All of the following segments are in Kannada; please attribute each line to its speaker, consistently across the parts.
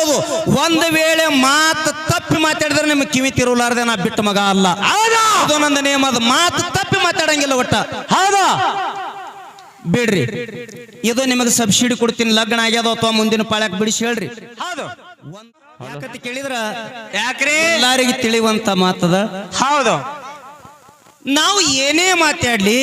Speaker 1: ಇರಬಹುದು ಒಂದು ವೇಳೆ ಮಾತು ತಪ್ಪಿ ಮಾತಾಡಿದ್ರೆ ನಿಮ್ಗೆ ಕಿವಿ ತಿರುಲಾರ್ದೆ ನಾ ಬಿಟ್ಟು ಮಗ ಅಲ್ಲ.
Speaker 2: ಹೌದಾ?
Speaker 1: ಅದು ನಂದು ನೇಮ ಅದು. ಮಾತು ತಪ್ಪಿ ಮಾತಾಡಂಗಿಲ್ಲ ಒಟ್ಟ.
Speaker 2: ಹೌದಾ?
Speaker 1: ಬಿಡ್ರಿ. ಇದು ನಿಮಗೆ ಸಬ್ಸಿಡಿ ಕೊಡ್ತೀನಿ. ಲಗ್ನ ಆಗ್ಯದ ಅಥವಾ ಮುಂದಿನ ಪಾಳ್ಯಾಕ್ ಬಿಡಿಸಿ ಹೇಳ್ರಿ.
Speaker 2: ಹೌದು.
Speaker 1: ಯಾಕಂತ ಕೇಳಿದ್ರ?
Speaker 2: ಯಾಕ್ರಿ?
Speaker 1: ಎಲ್ಲರಿಗೆ ತಿಳಿವಂತ ಮಾತದ.
Speaker 2: ಹೌದು.
Speaker 1: ನಾವು ಏನೇ ಮಾತಾಡ್ಲಿ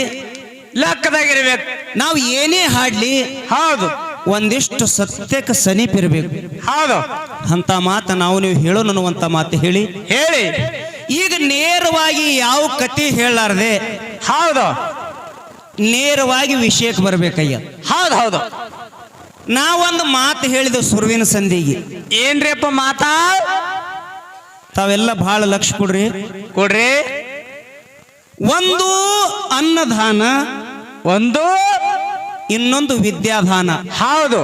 Speaker 2: ಲೆಕ್ಕದಾಗಿರ್ಬೇಕು.
Speaker 1: ನಾವು ಏನೇ ಹಾಡ್ಲಿ
Speaker 2: ಹೌದು.
Speaker 1: ಒಂದಿಷ್ಟು ಸತ್ಯಕ್ಕೆ ಸಮೀಪಿರ್ಬೇಕು.
Speaker 2: ಹೌದು.
Speaker 1: ಅಂತ ಮಾತು ನಾವು ನೀವು ಹೇಳೋ ಅನ್ನುವಂತ ಮಾತು ಹೇಳಿ.
Speaker 2: ಹೇಳಿ.
Speaker 1: ಈಗ ನೇರವಾಗಿ ಯಾವ ಕತೆ ಹೇಳಲಾರ್ದೆ?
Speaker 2: ಹೌದು.
Speaker 1: ನೇರವಾಗಿ ವಿಷಯಕ್ಕೆ ಬರ್ಬೇಕಯ್ಯ.
Speaker 2: ಹೌದು ಹೌದು.
Speaker 1: ನಾವೊಂದು ಮಾತು ಹೇಳಿದ ಸುರುವಿನ ಸಂಧಿಗೆ
Speaker 2: ಏನ್ರಿಪ್ಪ ಮಾತಾ?
Speaker 1: ತಾವೆಲ್ಲ ಬಹಳ ಲಕ್ಷ ಕೊಡ್ರಿ.
Speaker 2: ಕೊಡ್ರಿ.
Speaker 1: ಒಂದು ಅನ್ನದಾನ.
Speaker 2: ಒಂದು
Speaker 1: ಇನ್ನೊಂದು ವಿದ್ಯಾಧಾನ
Speaker 2: ಹೌದು.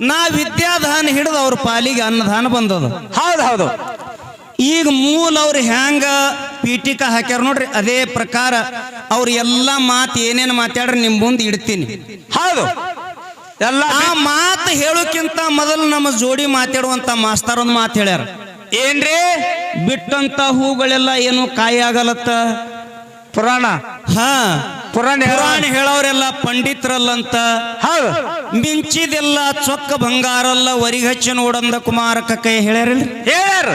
Speaker 1: ನಾ ವಿದ್ಯಾಧಾನ ಹಿಡಿದು ಅವ್ರ ಪಾಲಿಗೆ ಅನ್ನದಾನ ಬಂದದ.
Speaker 2: ಹೌದು ಹೌದು.
Speaker 1: ಈಗ ಮೂಲ ಅವ್ರು ಹ್ಯಾಂಗ ಪೀಠಿಕ ಹಾಕ್ಯಾರ ನೋಡ್ರಿ ಅದೇ ಪ್ರಕಾರ ಅವ್ರ ಎಲ್ಲ ಮಾತು ಏನೇನು ಮಾತಾಡ್ರಿ ನಿಮ್ ಮುಂದೆ ಇಡ್ತೀನಿ.
Speaker 2: ಹೌದು. ಎಲ್ಲ
Speaker 1: ಆ ಮಾತು ಹೇಳೋಕ್ಕಿಂತ ಮೊದಲು ನಮ್ಮ ಜೋಡಿ ಮಾತಾಡುವಂತ ಮಾಸ್ತರ್ ಒಂದು ಮಾತು ಹೇಳ್ಯಾರ.
Speaker 2: ಏನ್ರಿ?
Speaker 1: ಬಿಟ್ಟಂತ ಹೂಗಳೆಲ್ಲ ಏನು ಕಾಯಿ ಆಗಲತ್ತ?
Speaker 2: ಪುರಾಣ.
Speaker 1: ಹಾ.
Speaker 2: ಪುರಾಣ ಹೇಳ-
Speaker 1: ಪುರಾಣ ಹೇಳೋರೆಲ್ಲ ಪಂಡಿತರಲ್ಲಂತ.
Speaker 2: ಹೌದು.
Speaker 1: ಮಿಂಚಿದೆಲ್ಲ ಚೊಕ್ಕ ಬಂಗಾರಲ್ಲ ವರಿಗಚ್ಚ ಹಚ್ಚಿ ನೋಡಂದ ಕುಮಾರಕ ಕೈ ಹೇಳ್ಯಾರಲ್ರಿ?
Speaker 2: ಹೇಳ್ಯಾರ.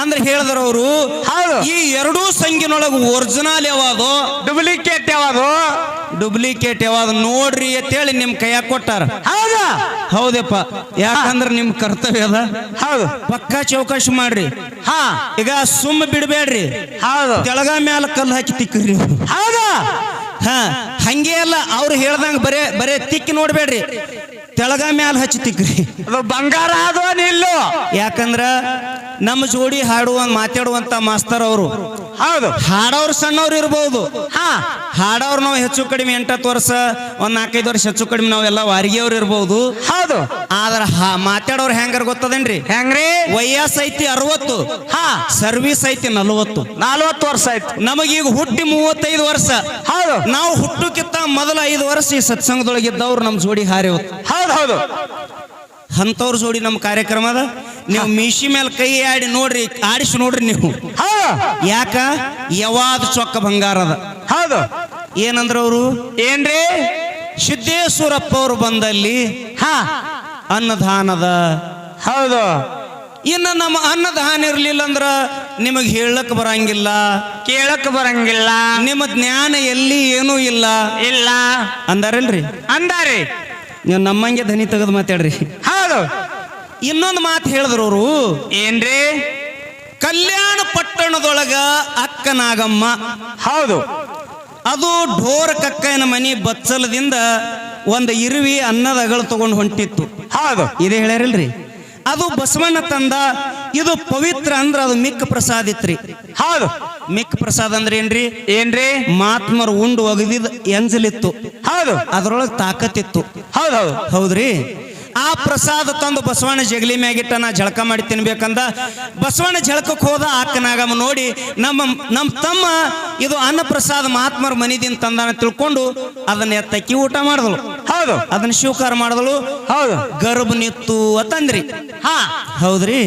Speaker 1: ಅಂದ್ರೆ ಹೇಳಿದ್ರ ಅವರು
Speaker 2: ಹೌದು.
Speaker 1: ಈ ಎರಡೂ ಸಂಗಿನೊಳಗ ಒರಿಜಿನಲ್ ಯಾವಾದೋ?
Speaker 2: ಡುಪ್ಲಿಕೇಟ್ ಯಾವಾಗ
Speaker 1: ಡುಪ್ಲಿಕೇಟ್ ಯಾವಾಗ ನೋಡ್ರಿ ಅಂತೇಳಿ ನಿಮ್ ಕೈಯಾಗ ಕೊಟ್ಟಾರ.
Speaker 2: ಹೌದಾ?
Speaker 1: ಹೌದಪ್ಪ. ಯಾಕಂದ್ರೆ ನಿಮ್ ಕರ್ತವ್ಯ ಅದ.
Speaker 2: ಹೌದು.
Speaker 1: ಪಕ್ಕಾ ಚೌಕಾಶ ಮಾಡ್ರಿ.
Speaker 2: ಹಾ.
Speaker 1: ಈಗ ಸುಮ್ಮ ಬಿಡ್ಬೇಡ್ರಿ.
Speaker 2: ಹೌದು.
Speaker 1: ತೆಳಗ ಮ್ಯಾಲ ಕಲ್ಲು ಹಾಕಿ ತಿಕ್ಕ್ರಿ.
Speaker 2: ಹೌದಾ?
Speaker 1: ಹಾ ಹಂಗೆ ಅಲ್ಲ ಅವ್ರು ಹೇಳ್ದಂಗ ಬರೇ ಬರೇ ತಿಕ್ಕಿ ನೋಡ್ಬೇಡ್ರಿ. ತೆಳಗ ಮ್ಯಾಲ ಹಚ್ಚಿ ತಿಕ್ಕ್ರಿ
Speaker 2: ಅದು ಬಂಗಾರ ಅದು ನಿಲ್ಲು
Speaker 1: ಯಾಕಂದ್ರ ನಮ್ಮ ಜೋಡಿ ಹಾಡುವ ಮಾತಾಡುವಂತ ಮಾಸ್ತರ್ ಅವರು.
Speaker 2: ಹೌದು.
Speaker 1: ಹಾಡೋರು ಸಣ್ಣವ್ರು ಇರ್ಬೋದು.
Speaker 2: ಹಾ.
Speaker 1: ಹಾಡೋರು ನಾವು ಹೆಚ್ಚು ಕಡಿಮೆ ಎಂಟತ್ತು ವರ್ಷ ಒಂದ್ ನಾಲ್ಕೈದು ವರ್ಷ ಹೆಚ್ಚು ಕಡಿಮೆ ನಾವೆಲ್ಲ ವಾರಿಗೆಯವ್ರು ಇರ್ಬೋದು.
Speaker 2: ಹೌದು.
Speaker 1: ಆದ್ರ ಹಾ ಮಾತಾಡೋರು ಹೆಂಗಾರ ಗೊತ್ತದೇನ್ರಿ?
Speaker 2: ಹೆಂಗ್ರಿ?
Speaker 1: ವಯಸ್ಸು ಐತಿ ಅರವತ್ತು.
Speaker 2: ಹಾ.
Speaker 1: ಸರ್ವಿಸ್ ಐತಿ ನಲವತ್ತು.
Speaker 2: ನಲ್ವತ್ತು ವರ್ಷ ಆಯ್ತು.
Speaker 1: ನಮಗೀಗ ಹುಟ್ಟಿ ಮೂವತ್ತೈದು ವರ್ಷ.
Speaker 2: ಹೌದು.
Speaker 1: ನಾವು ಹುಟ್ಟುಕ್ಕಿಂತ ಮೊದಲ ಐದು ವರ್ಷ ಈ ಸತ್ಸಂಗದೊಳಗಿದ್ದವ್ರು ನಮ್ಮ ಜೋಡಿ ಹಾರಿ
Speaker 2: ಹೌದು ಹೌದು.
Speaker 1: ಅಂಥವ್ರ ಜೋಡಿ ನಮ್ಮ ಕಾರ್ಯಕ್ರಮದ ನೀವು ಮೀಶಿ ಮೇಲೆ ಕೈ ಆಡಿ ನೋಡ್ರಿ ಆಡಿಸಿ ನೋಡ್ರಿ ನೀವು. ಯಾಕ? ಯಾವಾದ ಚೊಕ್ಕ ಬಂಗಾರದ
Speaker 2: ಹೌದು.
Speaker 1: ಏನಂದ್ರ ಅವರು?
Speaker 2: ಏನ್ರಿ?
Speaker 1: ಸಿದ್ದೇಶ್ವರಪ್ಪ ಅವರು ಬಂದಲ್ಲಿ
Speaker 2: ಹಾ.
Speaker 1: ಅನ್ನದಾನದ.
Speaker 2: ಹೌದು.
Speaker 1: ಇನ್ನು ನಮ್ಮ ಅನ್ನದಾನ ಇರ್ಲಿಲ್ಲ ಅಂದ್ರ ನಿಮಗೆ ಹೇಳಕ್ ಬರಂಗಿಲ್ಲ.
Speaker 2: ಕೇಳಕ್ ಬರಂಗಿಲ್ಲ.
Speaker 1: ನಿಮ್ಮ ಜ್ಞಾನ ಎಲ್ಲಿ ಏನೂ ಇಲ್ಲ.
Speaker 2: ಇಲ್ಲ.
Speaker 1: ಅಂದಾರಲ್ರಿ
Speaker 2: ಅಂದಾರಿ.
Speaker 1: ನೀವು ನಮ್ಮಂಗೆ ಧನಿ ತೆಗೆದು ಮಾತಾಡ್ರಿ. ಇನ್ನೊಂದು ಮಾತು ಹೇಳಿದ್ರು ಅವರು.
Speaker 2: ಏನ್ರಿ?
Speaker 1: ಕಲ್ಯಾಣ ಪಟ್ಟಣದೊಳಗ ಅಕ್ಕನಾಗಮ್ಮ.
Speaker 2: ಹೌದು.
Speaker 1: ಅದು ಢೋರ ಕಕ್ಕನ ಮನಿ ಬಚ್ಚಲದಿಂದ ಒಂದು ಇರುವಿ ಅನ್ನದ ಅಗಳು ತಗೊಂಡು ಹೊಂಟಿತ್ತು.
Speaker 2: ಹೌದು.
Speaker 1: ಇದೇ ಹೇಳ್ಯಾರಲ್ರಿ? ಅದು ಬಸವಣ್ಣ ತಂದ ಇದು ಪವಿತ್ರ ಅಂದ್ರೆ ಅದು ಮಿಕ್ಕ ಪ್ರಸಾದ ಇತ್ರಿ.
Speaker 2: ಹೌದು.
Speaker 1: ಮಿಕ್ಕ ಪ್ರಸಾದ ಅಂದ್ರೆ ಏನ್ರಿ?
Speaker 2: ಏನ್ರಿ?
Speaker 1: ಮಾತ್ಮರು ಉಂಡು ಒಗದಿದ ಎಂಜಲಿತ್ತು.
Speaker 2: ಹೌದು.
Speaker 1: ಅದ್ರೊಳಗೆ ತಾಕತ್ತಿತ್ತು.
Speaker 2: ಹೌದು ಹೌದು.
Speaker 1: ಹೌದ್ರಿ? ಆ ಪ್ರಸಾದ ತಂದು ಬಸವಣ್ಣ ಜಗಲಿ ಮ್ಯಾಗಿಟ್ಟ ನಾ ಜಳಕ ಮಾಡಿ ತಿನ್ಬೇಕಂದ ಬಸವಣ್ಣ ಜಳಕಕ್ಕೆ ಹೋದ ಆಕನಾಗಮ್ಮ ನೋಡಿ ನಮ್ಮ ನಮ್ಮ ತಮ್ಮ ಇದು ಅನ್ನ ಪ್ರಸಾದ ಮಹಾತ್ಮರ ಮನಿದಿಂದ ತಂದಾನ ತಿಳ್ಕೊಂಡು ಅದನ್ನ ಎತ್ತಕ್ಕಿ ಊಟ ಮಾಡಿದಳು.
Speaker 2: ಹೌದು.
Speaker 1: ಅದನ್ನ ಸ್ವೀಕಾರ ಮಾಡಿದಳು.
Speaker 2: ಹೌದು.
Speaker 1: ಗರ್ಭ ನಿತ್ತು ಅಂತಂದ್ರಿ
Speaker 2: ಹಾ.
Speaker 1: ಹೌದ್ರಿ.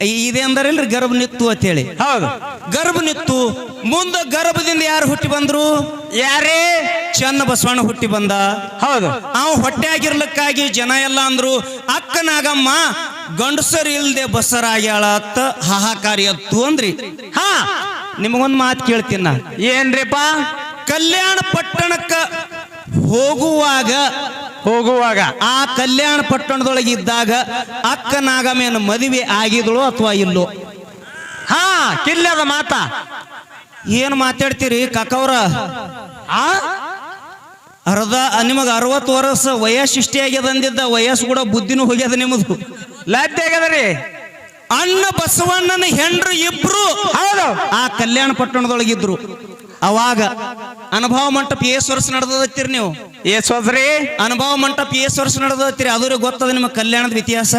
Speaker 1: ಇದೇ ಇದೆ ಅಂದಾರಿಲ್ರಿ ಗರ್ಭ ನಿತ್ತು ಅಂತೇಳಿ.
Speaker 2: ಹೌದು.
Speaker 1: ಗರ್ಭ ನಿತ್ತು ಮುಂದೆ ಗರ್ಭದಿಂದ ಯಾರು ಹುಟ್ಟಿ ಬಂದ್ರು?
Speaker 2: ಯಾರೇ?
Speaker 1: ಚನ್ನ ಬಸವಣ್ಣ ಹುಟ್ಟಿ ಬಂದ.
Speaker 2: ಹೌದು.
Speaker 1: ಅವ್ ಹೊಟ್ಟೆ ಆಗಿರ್ಲಿಕ್ಕಾಗಿ ಜನ ಎಲ್ಲ ಅಂದ್ರು ಅಕ್ಕನಾಗಮ್ಮ ಗಂಡಸರು ಇಲ್ದೆ ಬಸರಾಗ್ಯಾಳ ಅತ್ತ ಹಾಹಾಕಾರಿ ಅತ್ತು ಅಂದ್ರಿ.
Speaker 2: ಹಾ.
Speaker 1: ನಿಮಗೊಂದು ಮಾತು ಕೇಳ್ತೀನಿ ನಾ.
Speaker 2: ಏನ್ರಿಪ್ಪ?
Speaker 1: ಕಲ್ಯಾಣ ಪಟ್ಟಣಕ್ಕ ಹೋಗುವಾಗ
Speaker 2: ಹೋಗುವಾಗ.
Speaker 1: ಆ ಕಲ್ಯಾಣ ಪಟ್ಟಣದೊಳಗಿದ್ದಾಗ ಅಕ್ಕನಾಗಮೇನ ಮದುವೆ ಆಗಿದಳು ಅಥವಾ ಇಲ್ಲೋ?
Speaker 2: ಹಾ ಕಿಲ್ಲದ ಮಾತ.
Speaker 1: ಏನು ಮಾತಾಡ್ತೀರಿ ಕಾಕವ್ರ?
Speaker 2: ಆ?
Speaker 1: ಅರ್ಧ ನಿಮಗೆ ಅರವತ್ತು ವರ್ಷ ವಯಸ್ಸು ಇಷ್ಟೇ ಆಗ್ಯದ ಅಂದಿದ್ದ ವಯಸ್ಸು ಕೂಡ ಬುದ್ಧಿನೂ ಹೋಗ್ಯದ ನಿಮ್ಮದು
Speaker 2: ಲಾಭ್ಯ ಆಗದ್ರಿ
Speaker 1: ಅಣ್ಣ ಬಸವಣ್ಣನ ಹೆಂಡ್ರು ಇಬ್ರು
Speaker 2: ಹೌದು.
Speaker 1: ಆ ಕಲ್ಯಾಣ ಪಟ್ಟಣದೊಳಗಿದ್ರು. ಅವಾಗ ಅನುಭವ ಮಂಟಪ ಏಸ್ ವರ್ಷ ನಡೆದತ್ತೀರಿ ನೀವು
Speaker 2: ಏಸೋದ್ರಿ
Speaker 1: ಅನುಭವ ಮಂಟಪ ಏಸ್ ವರ್ಷ ನಡೆದತ್ತೀರಿ ಅದ್ರ ಗೊತ್ತದ ನಿಮ್ಮ ಕಲ್ಯಾಣದ ಇತಿಹಾಸ?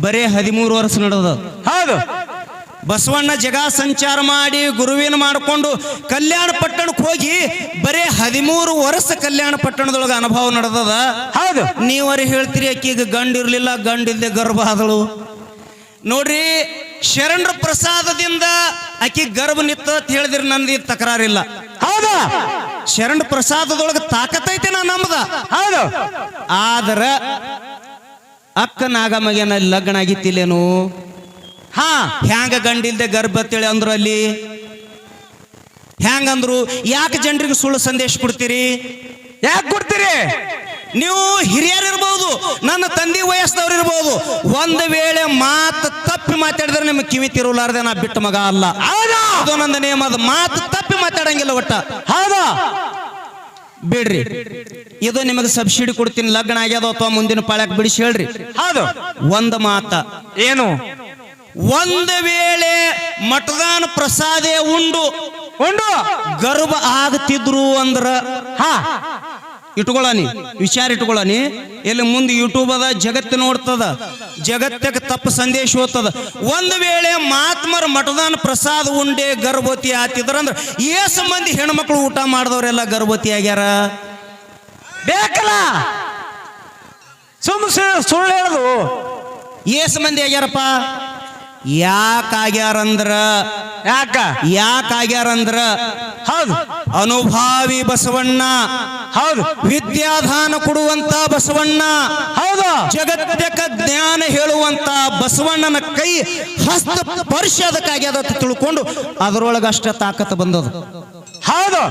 Speaker 1: ಬರೇ ಹದಿಮೂರು ವರ್ಷ ನಡೆದ
Speaker 2: ಹೌದು.
Speaker 1: ಬಸವಣ್ಣ ಜಗ ಸಂಚಾರ ಮಾಡಿ ಗುರುವಿನ ಮಾಡಿಕೊಂಡು ಕಲ್ಯಾಣ ಪಟ್ಟಣಕ್ಕೆ ಹೋಗಿ ಬರೇ ಹದಿಮೂರು ವರ್ಷ ಕಲ್ಯಾಣ ಪಟ್ಟಣದೊಳಗೆ ಅನುಭವ ನಡೆದದ.
Speaker 2: ಹೌದು.
Speaker 1: ನೀವರಿ ಹೇಳ್ತೀರಿ ಆಕಿಗೆ ಗಂಡು ಇರಲಿಲ್ಲ ಗಂಡಿದ್ದೆ ಗರ್ಭ ಆದಳು. ನೋಡ್ರಿ ಶರಣರ ಪ್ರಸಾದದಿಂದ ಆಕಿ ಗರ್ಭ ನಿತ್ತ ಅಂತ ಹೇಳಿದ್ರೆ ನಂದು ತಕರಾರಿಲ್ಲ.
Speaker 2: ಹೌದಾ.
Speaker 1: ಶರಣ ಪ್ರಸಾದದೊಳಗೆ ತಾಕತ್ತೈತೆ ನಾ ನಮ್ದ.
Speaker 2: ಹೌದು.
Speaker 1: ಆದ್ರ ಅಕ್ಕ ನಾಗಮ್ಮಗೇನ ಲಗ್ನ ಆಗಿತ್ತಿಲ್ಲೇನು?
Speaker 2: ಹಾ
Speaker 1: ಹ್ಯಾಂಗ ಗಂಡಿಲ್ದೆ ಗರ್ಭ ತಿಳಿ ಅಂದ್ರು ಅಲ್ಲಿ? ಹ್ಯಾಂಗಂದ್ರು ಯಾಕೆ ಜನರಿಗೆ ಸುಳ್ಳು ಸಂದೇಶ ಕೊಡ್ತೀರಿ?
Speaker 2: ಯಾಕೆ ಕೊಡ್ತೀರಿ?
Speaker 1: ನೀವು ಹಿರಿಯರಿರ್ಬೋದು ನನ್ನ ತಂದೆ ವಯಸ್ಸದವ್ರು ಇರ್ಬೋದು. ಒಂದು ವೇಳೆ ಮಾತು ತಪ್ಪಿ ಮಾತಾಡಿದ್ರೆ ನಿಮಗೆ ಕಿವಿ ತಿರುಲಾರ್ದೆ ನಾ ಬಿಟ್ಟು ಮಗ ಅಲ್ಲ.
Speaker 2: ಹೌದು?
Speaker 1: ಅದು ನಂದು ನೇಮ ಅದು ಮಾತು ತಪ್ಪಿ ಮಾತಾಡಂಗಿಲ್ಲ ಒಟ್ಟ.
Speaker 2: ಹೌದಾ?
Speaker 1: ಬಿಡ್ರಿ. ಇದು ನಿಮಗೆ ಸಬ್ಸಿಡಿ ಕೊಡ್ತೀನಿ ಲಗ್ನ ಆಗ್ಯದ ಅಥವಾ ಮುಂದಿನ ಪಾಳ್ಯಾಕ್ ಬಿಡಿಸಿ ಹೇಳ್ರಿ.
Speaker 2: ಹೌದು.
Speaker 1: ಒಂದು ಮಾತ.
Speaker 2: ಏನು?
Speaker 1: ಒಂದು ವೇಳೆ ಮಠದಾನ ಪ್ರಸಾದೇ ಉಂಡು
Speaker 2: ಉಂಡು.
Speaker 1: ಗರ್ಭ ಆಗ್ತಿದ್ರು ಅಂದ್ರ
Speaker 2: ಹಾ.
Speaker 1: ಇಟ್ಕೊಳ್ಳನಿ ವಿಚಾರ ಇಟ್ಕೊಳ್ಳನಿ ಎಲ್ಲಿ ಮುಂದೆ ಯೂಟ್ಯೂಬ್ ಅದ ಜಗತ್ತು ನೋಡ್ತದ ಜಗತ್ತಕ್ಕೆ ತಪ್ಪು ಸಂದೇಶ ಓದ್ತದ ಒಂದು ವೇಳೆ ಮಾತ್ಮರ ಮಠದಾನ ಪ್ರಸಾದ ಉಂಡೆ ಗರ್ಭವತಿ ಆತಿದ್ರ ಅಂದ್ರ ಏಸು ಮಂದಿ ಹೆಣ್ಮಕ್ಳು ಊಟ ಮಾಡಿದವರೆಲ್ಲ ಗರ್ಭವತಿ ಆಗ್ಯಾರ?
Speaker 2: ಬೇಕಲ್ಲ? ಸುಮ್ ಸುಳ್ಳು ಹೇಳುದು.
Speaker 1: ಏಸು ಮಂದಿ ಆಗ್ಯಾರಪ್ಪ? ಯಾಕಾಗ್ಯಾರಂದ್ರ
Speaker 2: ಯಾಕ?
Speaker 1: ಯಾಕಾಗ್ಯಾರಂದ್ರ
Speaker 2: ಹೌದು.
Speaker 1: ಅನುಭಾವಿ ಬಸವಣ್ಣ
Speaker 2: ಹೌದು.
Speaker 1: ವಿದ್ಯಾದಾನ ಕೊಡುವಂತ ಬಸವಣ್ಣ
Speaker 2: ಹೌದು.
Speaker 1: ಜಗತ್ತಕ ಜ್ಞಾನ ಹೇಳುವಂತ ಬಸವಣ್ಣನ ಕೈ ಹಸ್ತ ಸ್ಪರ್ಶ ಅದಕ್ಕಾಗ್ಯದ ತಿಳ್ಕೊಂಡು ಅದರೊಳಗೆ ಅಷ್ಟ ತಾಕತ್ ಬಂದದ.
Speaker 2: ಹೌದು.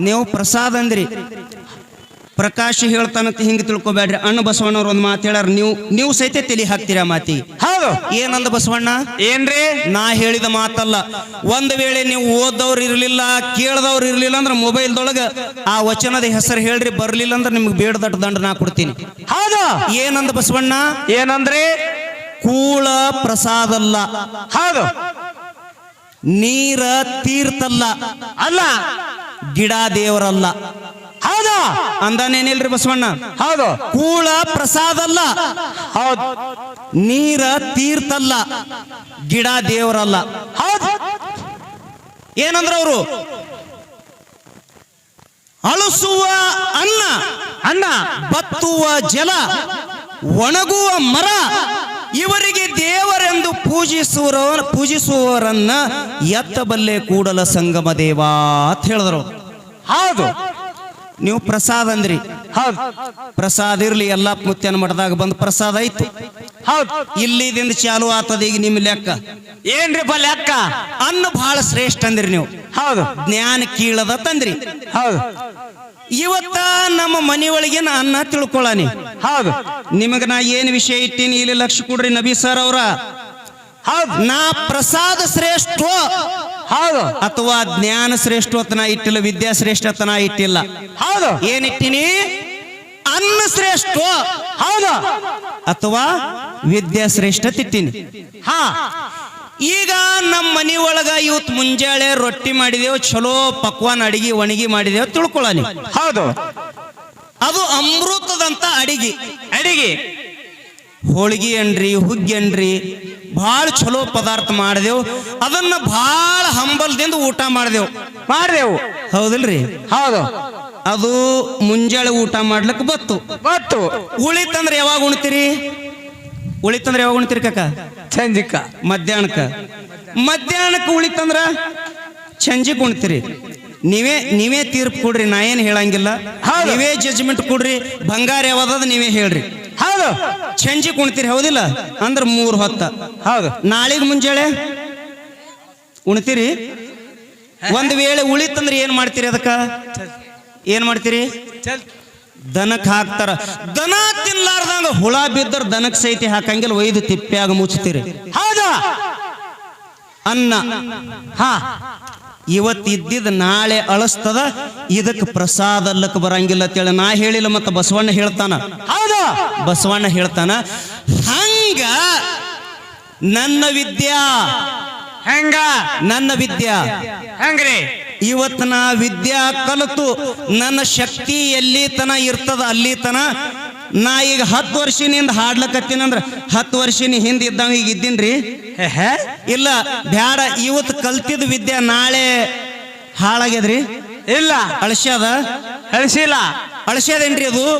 Speaker 1: ನೀವು ಪ್ರಸಾದ ಅಂದ್ರಿ. ಪ್ರಕಾಶ್ ಹೇಳ್ತಾನಂತ ಹಿಂಗೆ ತಿಳ್ಕೊಬೇಡ್ರಿ. ಅಣ್ಣ ಬಸವಣ್ಣವ್ರು ಒಂದು ಮಾತು ಹೇಳಾರ ನೀವು ನೀವು ಸಹಿತ ತಲೆ ಹಾಕ್ತೀರಾ ಮಾತಿ?
Speaker 2: ಹೌದು.
Speaker 1: ಏನಂದ ಬಸವಣ್ಣ?
Speaker 2: ಏನ್ರಿ?
Speaker 1: ನಾ ಹೇಳಿದ ಮಾತಲ್ಲ. ಒಂದ್ ವೇಳೆ ನೀವು ಓದವ್ರು ಇರಲಿಲ್ಲ ಕೇಳ್ದವ್ರು ಇರಲಿಲ್ಲ ಅಂದ್ರೆ ಮೊಬೈಲ್ದೊಳಗೆ ಆ ವಚನದ ಹೆಸರು ಹೇಳ್ರಿ ಬರ್ಲಿಲ್ಲ ಅಂದ್ರೆ ನಿಮ್ಗೆ ಬೇಡದಟ್ಟು ದಂಡ ನಾ ಕೊಡ್ತೀನಿ.
Speaker 2: ಹೌದು.
Speaker 1: ಏನಂದ ಬಸವಣ್ಣ?
Speaker 2: ಏನಂದ್ರಿ?
Speaker 1: ಕೂಳ ಪ್ರಸಾದಲ್ಲ.
Speaker 2: ಹೌದು.
Speaker 1: ನೀರ ತೀರ್ಥಲ್ಲ.
Speaker 2: ಅಲ್ಲ.
Speaker 1: ಗಿಡ ದೇವರಲ್ಲ. ಅಂದಾನೇನಿಲ್ರಿ ಬಸವಣ್ಣ?
Speaker 2: ಹೌದು.
Speaker 1: ಕೂಳ ಪ್ರಸಾದ ಅಲ್ಲ.
Speaker 2: ಹೌದು.
Speaker 1: ನೀರ ತೀರ್ಥಲ್ಲ ಗಿಡ ದೇವರಲ್ಲ
Speaker 2: ಹೌದು.
Speaker 1: ಏನಂದ್ರ ಅವರು? ಅಳಸುವ ಅನ್ನ
Speaker 2: ಅನ್ನ.
Speaker 1: ಬತ್ತುವ ಜಲ ಒಣಗುವ ಮರ ಇವರಿಗೆ ದೇವರೆಂದು ಪೂಜಿಸುವ ಪೂಜಿಸುವವರನ್ನ ಎತ್ತಬಲ್ಲೆ ಕೂಡಲ ಸಂಗಮ ದೇವಾ ಅಂತ ಹೇಳಿದ್ರು.
Speaker 2: ಹೌದು.
Speaker 1: ನೀವು ಪ್ರಸಾದ ಅಂದ್ರಿ.
Speaker 2: ಹೌದು.
Speaker 1: ಪ್ರಸಾದ ಇರ್ಲಿ ಎಲ್ಲ ಮುತ್ಯನ ಮಠದಾಗ ಬಂದು ಪ್ರಸಾದ ಐತಿ.
Speaker 2: ಹೌದು.
Speaker 1: ಇಲ್ಲಿದಿಂದ ಚಾಲು ಆತದ ಈಗ ನಿಮ್ಮ ಲೆಕ್ಕ.
Speaker 2: ಏನ್ರಿ ಲೆಕ್ಕ?
Speaker 1: ಅನ್ನ ಬಹಳ ಶ್ರೇಷ್ಠ ಅಂದ್ರಿ ನೀವು.
Speaker 2: ಹೌದು.
Speaker 1: ಜ್ಞಾನ ಕೀಳದ ತಂದ್ರಿ.
Speaker 2: ಹೌದು.
Speaker 1: ಇವತ್ತ ನಮ್ಮ ಮನೆಯೊಳಗಿನ ಅನ್ನ ತಿಳ್ಕೊಳ್ಳಾನಿ
Speaker 2: ಹೌದು.
Speaker 1: ನಿಮಗ ನಾ ಏನ್ ವಿಷಯ ಇಟ್ಟೀನಿ ಇಲ್ಲಿ ಲಕ್ಷ ಕೊಡ್ರಿ ನಬಿ ಸರ್ ಅವ್ರ.
Speaker 2: ಹೌದು.
Speaker 1: ನಾ ಪ್ರಸಾದ ಶ್ರೇಷ್ಠ.
Speaker 2: ಹೌದು.
Speaker 1: ಅಥವಾ ಜ್ಞಾನ ಶ್ರೇಷ್ಠತನ ಇಟ್ಟಿಲ್ಲ ವಿದ್ಯಾ ಶ್ರೇಷ್ಠತನ ಇಟ್ಟಿಲ್ಲ.
Speaker 2: ಹೌದು.
Speaker 1: ಏನಿಟ್ಟಿನಿ ಅನ್ನ ಶ್ರೇಷ್ಠ.
Speaker 2: ಹೌದು.
Speaker 1: ಅಥವಾ ವಿದ್ಯಾ ಶ್ರೇಷ್ಠ ತಿಟ್ಟಿನಿ
Speaker 2: ಹಾ.
Speaker 1: ಈಗ ನಮ್ಮ ಒಳಗ ಇವತ್ತು ಮುಂಜಾಳೆ ರೊಟ್ಟಿ ಮಾಡಿದೆವು ಚಲೋ ಪಕ್ವಾನ್ ಅಡಿಗೆ ಒಣಗಿ ಮಾಡಿದೆವು ತಿಳ್ಕೊಳ್ಳಿ
Speaker 2: ಹೌದು.
Speaker 1: ಅದು ಅಮೃತದಂತ ಅಡಿಗೆ.
Speaker 2: ಅಡಿಗೆ.
Speaker 1: ಹೋಳಿಗೆ ಅನ್ರಿ ಹುಗ್ಗಿ ಅನ್ರಿ ಭಾಳ ಚಲೋ ಪದಾರ್ಥ ಮಾಡಿದೆವು. ಅದನ್ನ ಭಾಳ ಹಂಬಲದಿಂದ ಊಟ ಮಾಡಿದೆವು.
Speaker 2: ಮಾಡಿದೆವು.
Speaker 1: ಹೌದಲ್ರಿ?
Speaker 2: ಹೌದು.
Speaker 1: ಅದು ಮುಂಜಾಳೆ ಊಟ ಮಾಡ್ಲಿಕ್ಕೆ ಬತ್ತು.
Speaker 2: ಬತ್ತು.
Speaker 1: ಉಳಿತಂದ್ರೆ ಯಾವಾಗ ಉಣ್ತೀರಿ? ಉಳಿತಂದ್ರೆ ಯಾವಾಗ ಉಣ್ತೀರಿ ಕಾಕ?
Speaker 2: ಸಂಜಿಕ.
Speaker 1: ಮಧ್ಯಾಹ್ನಕ್ಕ. ಮಧ್ಯಾಹ್ನಕ್ಕೆ ಉಳಿತಂದ್ರ ಚಂಜಿಕ್ ಉಣ್ತೀರಿ. ನೀವೇ ನೀವೇ ತೀರ್ಪು ಕೊಡ್ರಿ ನಾ ಏನು ಹೇಳಂಗಿಲ್ಲ.
Speaker 2: ಹೌದು.
Speaker 1: ನೀವೇ ಜಜ್ಮೆಂಟ್ ಕೊಡ್ರಿ ಬಂಗಾರ ಯಾವ್ದದ ನೀವೇ ಹೇಳ್ರಿ.
Speaker 2: ಹೌದು.
Speaker 1: ಚೆಂಜಿ ಕುಣ್ತೀರಿ, ಹೌದಿಲ್ಲ? ಅಂದ್ರೆ ಮೂರು ಹೊತ್ತ.
Speaker 2: ಹೌದು.
Speaker 1: ನಾಳೆಗೆ ಮುಂಜಾಳೆ ಉಣ್ತೀರಿ? ಒಂದು ವೇಳೆ ಉಳಿತಂದ್ರೆ ಏನ್ ಮಾಡ್ತೀರಿ ಅದಕ್ಕ? ಏನ್ ಮಾಡ್ತೀರಿ? ದನಕ್ ಹಾಕ್ತಾರ. ದನ ತಿನ್ಲಾರ್ದಂಗ ಹುಳ ಬಿದ್ದರ ದನಕ್ ಸೈತಿ ಹಾಕಂಗಿಲ್ಲ, ಒಯ್ದು ತಿಪ್ಪ್ಯಾಗ ಮುಚ್ತೀರಿ.
Speaker 2: ಹೌದು?
Speaker 1: ಅನ್ನ.
Speaker 2: ಹಾ.
Speaker 1: ಇವತ್ತು ನಾಳೆ ಅಳಸ್ತದ ಇದಕ್ಕೆ ಪ್ರಸಾದ ಅಲ್ಲಕ್ಕೆ ಬರಂಗಿಲ್ಲ ಅಂತೇಳಿ ನಾ ಹೇಳಿಲ್ಲ ಮತ್ತೆ ಬಸವಣ್ಣ ಹೇಳ್ತಾನ. ಬಸವಣ್ಣ ಹೇಳ್ತಾನ ಹಂಗ ನನ್ನ ವಿದ್ಯಾ
Speaker 2: ಹೆಂಗ?
Speaker 1: ನನ್ನ ವಿದ್ಯಾ.
Speaker 2: ಹೆಂಗ್ರಿ?
Speaker 1: ಇವತ್ತು ನಾ ವಿದ್ಯಾ ಕಲಿತು ನನ್ನ ಶಕ್ತಿ ಎಲ್ಲಿ ತನ ಇರ್ತದ ಅಲ್ಲಿ ತನ. ನಾ ಈಗ ಹತ್ತು ವರ್ಷದಿಂದ ಹಾಡ್ಲಕತ್ತೀನಂದ್ರ ಹತ್ತು ವರ್ಷಿನ ಹಿಂದೆ ಇದ್ದಂಗ ಈಗ ಇದ್ದೀನ್ರಿ? ಇಲ್ಲ ಬ್ಯಾಡ ಇವತ್ತು ಕಲ್ತಿದ್ ವಿದ್ಯಾ ನಾಳೆ ಹಾಳಾಗ್ಯದ್ರಿ?
Speaker 2: ಇಲ್ಲ.
Speaker 1: ಅಳಸ್ಯಾದ?
Speaker 2: ಅಳಸಿಲ್ಲ.
Speaker 1: ಅಳಸ್ಯಾದೇನ್ರಿ ಅದು?